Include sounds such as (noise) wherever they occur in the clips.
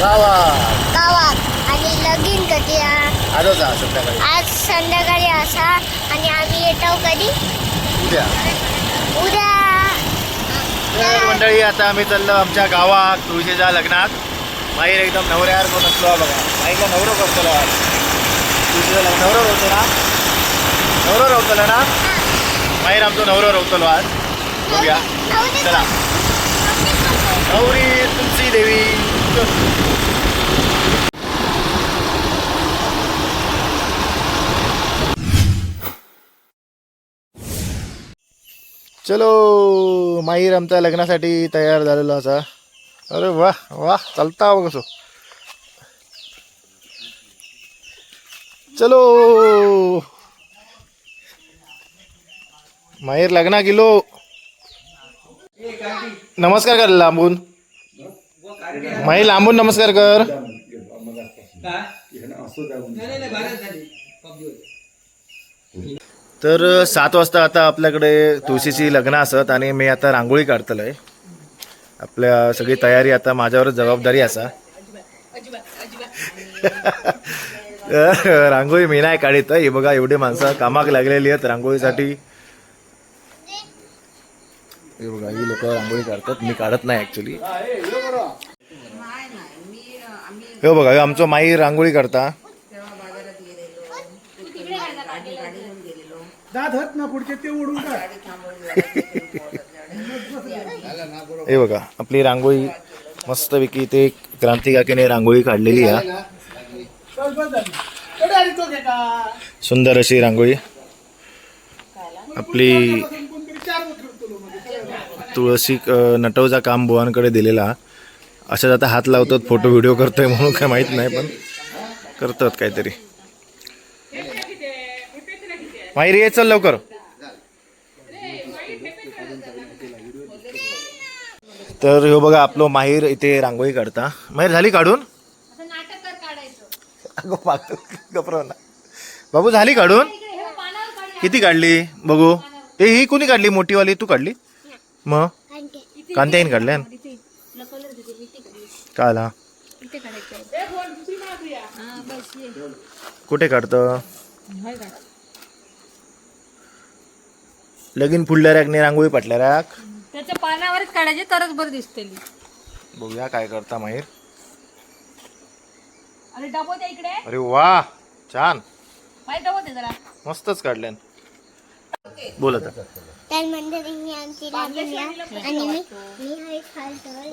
गावात. गावात. आणि लगीन कधी आ- हा संध्याकाळी. आज संध्याकाळी असा. आणि आम्ही येतो कधी? उद्या. उद्या. तर मंडळी आता आम्ही चाललो आमच्या गावात तुळशीच्या लग्नात. माहीर एकदम नवऱ्यावर कोण असलो हा बघा. माईला नवरो करतो आज. तुळशीचं लग्न नवरो रवतो ना? नवरो रवतलो ना? माहीर आमचो नवरो रवतलो आज. बघूया. चला. नवरी तुलसी देवी चलो माहीर आमच्या लग्नासाठी तयार झालेलो असा. अरे वा वा चालता हो कसो. चलो. माहीर लग्ना गेलो. नमस्कार कर लांबून. माही लांबून नमस्कार कर. तर सात वाजता आता आपल्याकडे तुळशीची लग्न असत आणि मी आता रांगोळी काढतलोय. आपल्या सगळी तयारी आता माझ्यावरच जबाबदारी असा. रांगोळी मी नाही काढित हे बघा एवढी माणसं कामाक लागलेली आहेत रांगोळीसाठी. हे बघा ही लोक रांगोळी काढतात मी काढत नाही ऍक्च्युली हे बघा हे आमचं माई रांगोळी काढता. दात ना पुढचे ते ओढून काढ हे बघा आपली रांगोळी मस्तपैकी ते क्रांती काकीने रांगोळी काढलेली आहे. सुंदर अशी रांगोळी. आपली तुळशी अ, नटवचा काम बुवांकडे दिलेला. अशाच आता हात लावतात फोटो व्हिडिओ करतोय म्हणून काय माहीत नाही पण करतात काहीतरी. माहिरी ये चल लवकर. तर ह्यो बघा आपलं माहीर इथे रांगोळी काढता. माहीर झाली काढून? ना. बाबू झाली काढून? किती काढली? बघू. ए ही कोणी काढली? मोठीवाली तू काढली? मग? कांत्याईन काढल्या? काला. कुठे काढत? लगीन फुडल्या रॅकने रांगोळी पाटल्या रॅक. त्याच्या पानावरच काढायचे तरच बरं दिसते बघूया काय करता माहीर. अरे डबो त्या इकडे. अरे वा छान. माहिती डबो ते जरा. मस्तच काढल्यान. बोल आता. तर मंडळी ही आमची लागली आणि मी मी हे खालतोय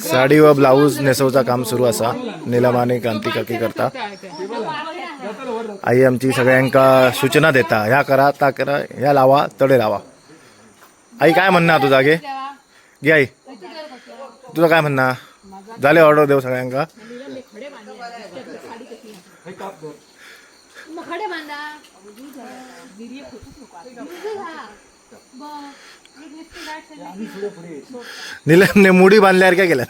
साडी व ब्लाऊज नेसवचा काम सुरू असा. निलम आणि क्रांती. काकी करता आई आमची सगळ्यांका सूचना देता. ह्या करा ता करा ह्या लावा तडे लावा. आई काय म्हणणार तुझा गे? घे आई. तुझं काय म्हणणार? झाले ऑर्डर देऊ सगळ्यांका? मग खडे बांधा. निलमने मुडी बांधल्यावर काय केलं?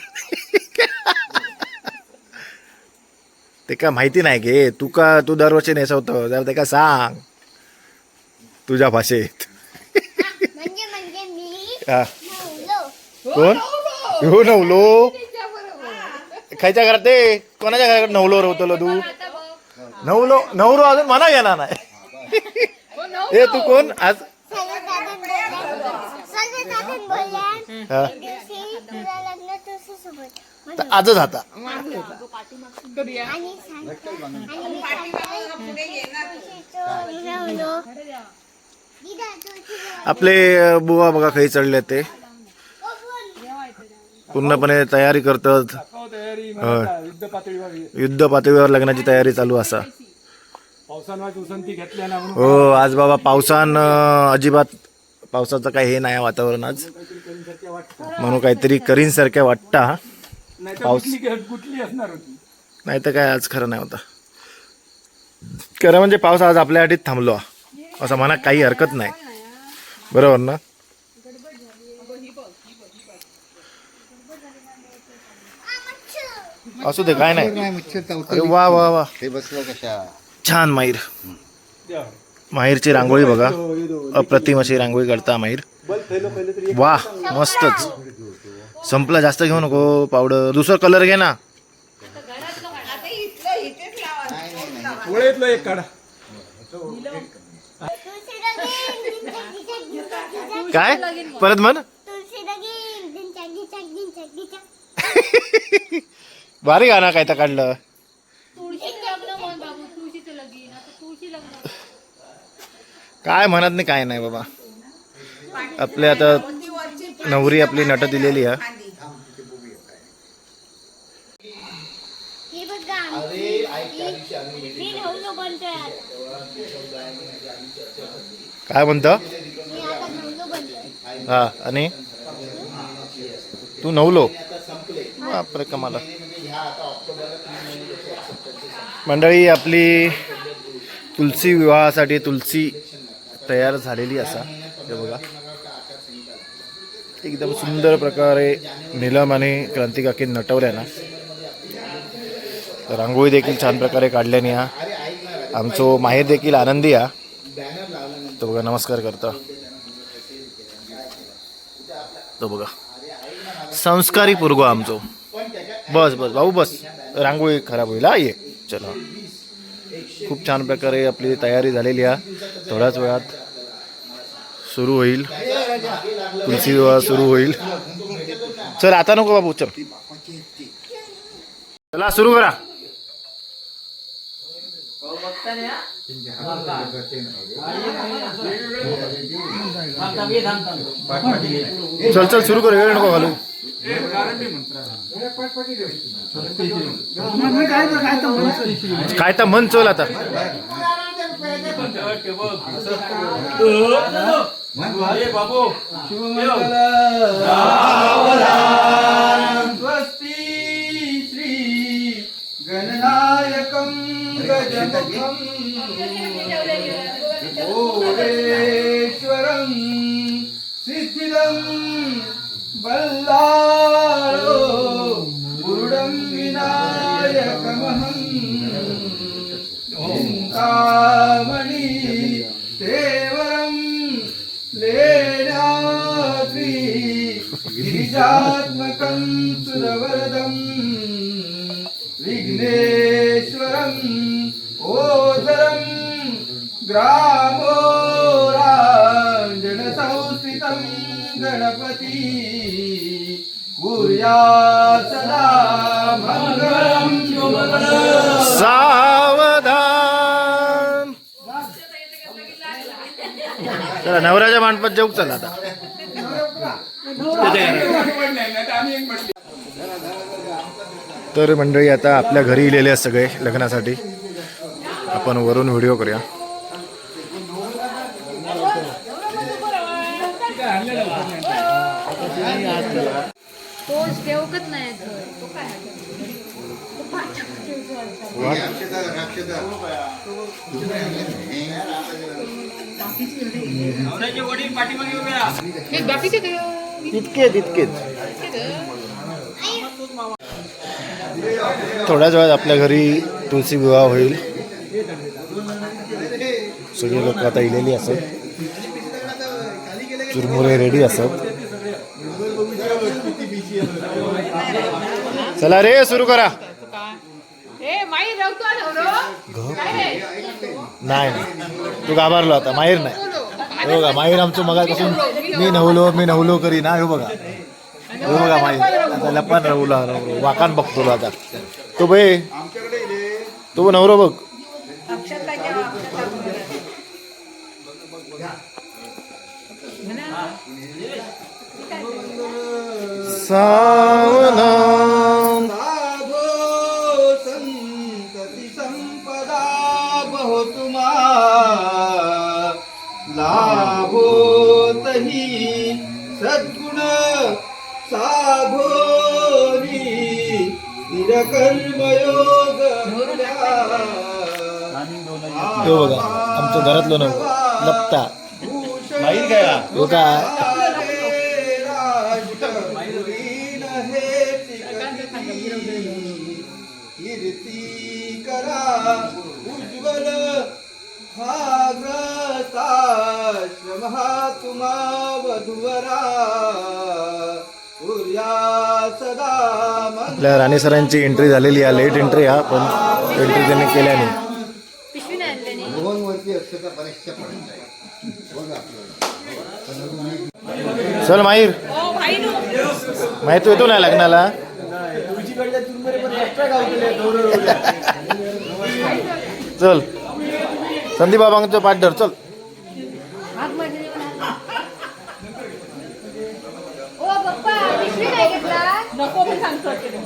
ते काय माहिती नाही गे. तू का तू दरवर्षी नेसवतो जर ते का सांग. तुझ्या भाषेत. म्हणजे म्हणजे मी हा. नवलो. कोण? हो नवलो. खायच्या घरात ते? कोणाच्या घरात नवलो रवतलो तू? नवलो नवरो अजून म्हणा गेला नाही ए तू कोण आज हा. तर आजच आता आपले अ, बुवा बघा खाई चढले ते पूर्णपणे तयारी करतात तयारी. युद्ध पातळीवर युद्ध पातळीवर लग्नाची तयारी चालू असा हो आज बाबा पावसान अजिबात पावसाचं काही हे नाही वातावरण आज म्हणून काहीतरी करीन सारख्या वाटता पाऊस. नाही तर काय आज खरं नाही होता खरं म्हणजे पाऊस आज आपल्या आधीच थांबलो. असं म्हणा काही हरकत नाही बरोबर ना असू दे काय नाही. अरे वा वा वा. हे बसलं कशा? छान माहीर. माहीरची रांगोळी बघा. अप्रतिम अशी रांगोळी काढता माहीर. वा मस्तच. संपला जास्त घेऊ नको पावडर. दुसरा कलर घे ना. काय? परत म्हण. (laughs) भारी गाणं काय तर काढलं. काय म्हणत नाही काय नाही बाबा. आपले आता नवरी आपली नट दिलेली आहे हे. काय म्हणतं? मी आता नवलो बनतोय हा आणि? तू नवलो? बापरे कमाला. मंडळी आपली तुलसी विवाहासाठी तुलसी तयार झालेली असा. हे बघा. एकदम सुंदर प्रकारे नीलम आणि क्रांतिकाकी नटवल्या ना रांगोळी देखील छान प्रकारे काढल्याने हा आमचो माहेर देखील आनंदी हा तो बघा नमस्कार करता. तो बघा. संस्कारी पुरगो आमचो. बस बस भाऊ बस. रांगोळी खराब होईल हा? ये. चला. खूप छान प्रकारे आपली तयारी झालेली आहे थोड्याच वेळात सुरू होईल. तुलसी विवाह सुरू होईल. चल आता नको बाबू चल. चला सुरू करा. चल चल सुरू कर वेळ नको घालू. काय तर मन चल आता. स्वस्ती श्री गणनायकं गजमुखं ओधरं ग्रामोराञ्जनसंस्थितं गणपति कुर्या सदा सावधान. चला नवराच्या मांडपात जाऊ चला आता. तर मंडळी आता आपल्या घरी इलेले आहेत सगळे लग्नासाठी. आपण वरून व्हिडिओ करूया. तो ठेवकच नाही घर तो काय बाकीचे काय इतकेच थोड्याच वेळात आपल्या घरी तुलसी विवाह होईल. सगळे लोक आता इलेली असत. चुरमुरे रेडी असत. चला रे सुरू करा. रे. नाही. तू घाबरलो आता माहीर नाही. हे बघा माहीर आमचं मगापासून मी नवलो मी नवलो करी ना हे बघा. हे बघा माहीर. आता लपान रवलो वाकान बघतो आता. तो बे तो नवरो बघ. सावधान साधो संतति संपदा बहुतुमा लाभो तही सद्गुण साधोनी। स्थिरकर्मयोग तो बघा आमचं घरातलं नव लपता. हो का आपल्या राणे सरांची एंट्री झालेली आहे लेट एंट्री हा पण एंट्री त्यांनी नाही. आपल्याला. चल माहीर. माहीर तू येतो ना लग्नाला? चल. संदीप बाबांचं पाठ धर चल. んだけど。